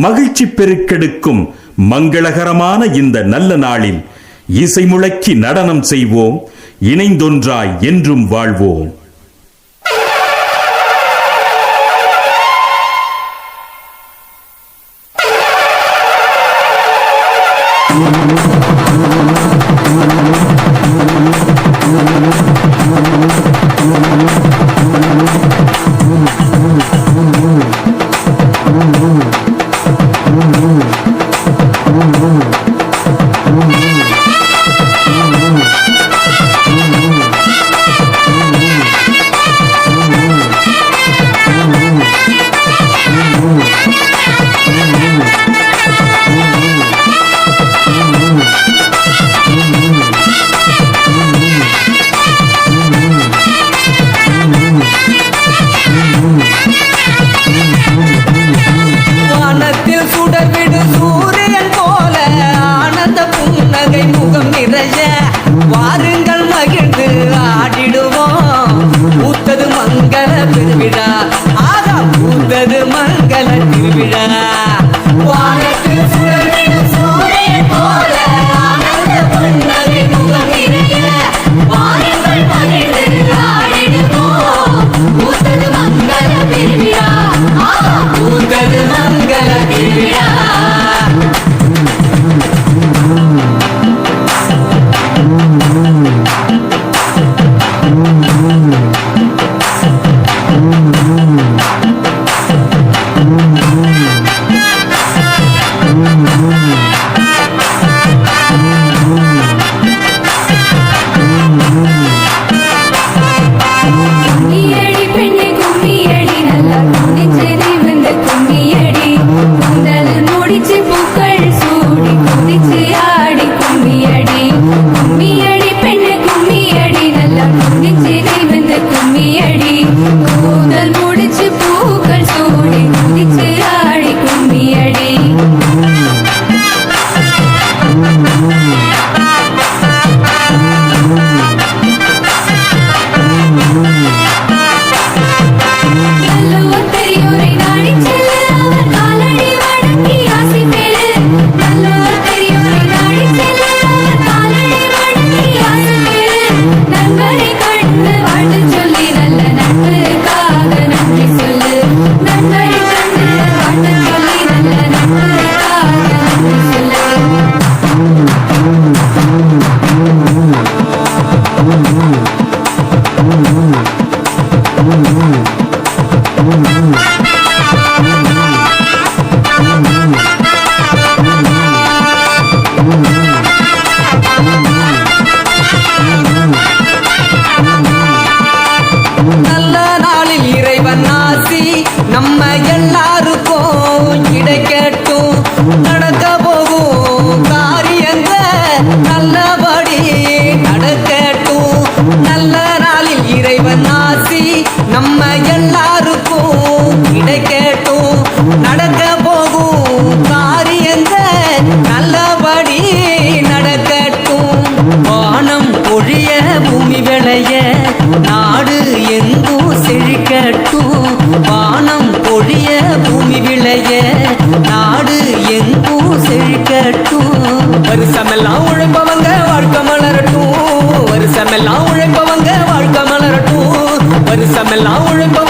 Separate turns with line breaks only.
மகிழ்ச்சி பெருக்கெடுக்கும் மங்களகரமான இந்த நல்ல நாளில் இசை முழக்கி நடனம் செய்வோம். இணைந்தொன்றாய் என்றும் வாழ்வோம்.
வானத்தில் மங்கள திருவிழா. ஆகா பூந்தது மங்கள திருவிழா.
நல்ல
நாளில் இறைவன் ஆசி நம்ம எல்லாருக்கும் கிடைக்கட்டும். இறைவன் ஆசி நம்ம எல்லாருக்கும் கிடைக்கட்டும் நடக்க போகும் காரியங்க நல்லபடி நடக்கட்டும் வானம் பொழிய பூமி விளைய நாடு எங்கும் செழிக்கட்டும் வானம் பொழிய பூமி விளைய நாடு எங்கும் செழிக்கட்டும் வருஷமெல்லாம் உழைப்பவங்க சமெல்லாம் ஒழுங்கும்.